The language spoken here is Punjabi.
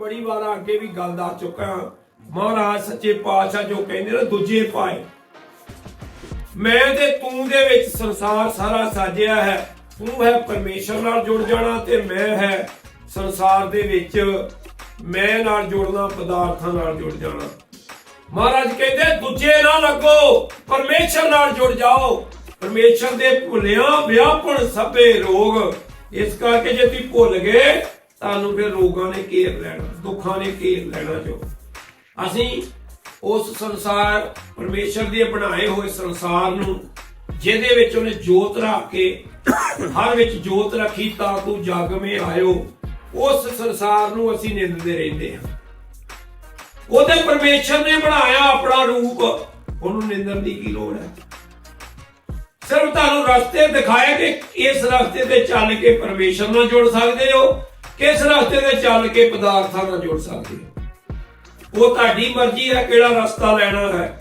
ਬੜੀ ਵਾਰ ਅੱਗੇ ਵੀ ਗੱਲ ਦੱਸ ਚੁੱਕਾ ਮਹਾਰਾਜ ਸੱਚੇ ਪਾਤਸ਼ਾਹ ਜੋ ਕਹਿੰਦੇ ਨੇ ਦੂਜੇ ਪਾਏ। ਮੈਂ ਤੇ ਤੂੰ ਦੇ ਵਿੱਚ ਸੰਸਾਰ ਸਾਰਾ ਸਾਜਿਆ ਹੈ। ਤੂੰ ਹੈ ਪਰਮੇਸ਼ਰ ਨਾਲ ਜੁੜ ਜਾਣਾ ਤੇ ਮੈਂ ਹੈ ਸੰਸਾਰ ਦੇ ਵਿੱਚ ਮੈਂ ਨਾਲ ਜੁੜਨਾ, ਪਦਾਰਥਾਂ ਨਾਲ ਜੁੜ ਜਾਣਾ। ਮਹਾਰਾਜ ਕਹਿੰਦੇ, ਦੂਜੇ ਨਾ ਲੱਗੋ, ਪਰਮੇਸ਼ਰ ਨਾਲ ਜੁੜ ਜਾਓ। ਪਰਮੇਸ਼ਰ ਦੇ ਭੁੱਲਿਆ ਵਿਆਪਣ ਸਭੇ ਰੋਗ। ਇਸ ਕਰਕੇ ਜੇ ਤੁਸੀਂ ਭੁੱਲ ਗਏ ਤੁਹਾਨੂੰ ਫਿਰ ਰੋਗਾਂ ਨੇ ਘੇਰ ਲੈਣਾ, ਦੁੱਖਾਂ ਨੇ ਘੇਰ ਲੈਣਾ ਜੋ। ਅਸੀਂ ਉਸ ਸੰਸਾਰ, ਪਰਮੇਸ਼ਰ ਦੇ ਬਣਾਏ ਹੋਏ ਸੰਸਾਰ ਨੂੰ, ਜਿਹਦੇ ਵਿੱਚ ਉਹਨੇ ਜੋਤ ਰੱਖ ਕੇ, ਹਰ ਵਿੱਚ ਜੋਤ ਰੱਖੀ ਤਾਂ ਤੂੰ ਜਗ ਮੇ ਆਇਓ, ਉਸ ਸੰਸਾਰ ਨੂੰ ਅਸੀਂ ਨਿੰਦਦੇ ਰਹਿੰਦੇ ਹਾਂ। ਉਹਦੇ ਪਰਮੇਸ਼ਰ ਨੇ ਬਣਾਇਆ ਆਪਣਾ ਰੂਪ, ਉਹਨੂੰ ਨਿੰਦਣ ਦੀ ਕੀ ਲੋੜ ਹੈ? ਸਿਰਫ ਤੁਹਾਨੂੰ ਰਸਤੇ ਦਿਖਾਏ ਕਿ ਇਸ ਰਸਤੇ ਤੇ ਚੱਲ ਕੇ ਪਰਮੇਸ਼ਰ ਨਾਲ ਜੁੜ ਸਕਦੇ ਹੋ ਕਿਸ ਰਸਤੇ ਤੇ ਚੱਲ ਕੇ ਪਦਾਰਥਾਂ ਨਾਲ ਜੁੜ ਸਕਦੇ ਹੋ? ਉਹ ਤੁਹਾਡੀ ਮਰਜ਼ੀ ਹੈ ਕਿਹੜਾ ਰਸਤਾ ਲੈਣਾ ਹੈ।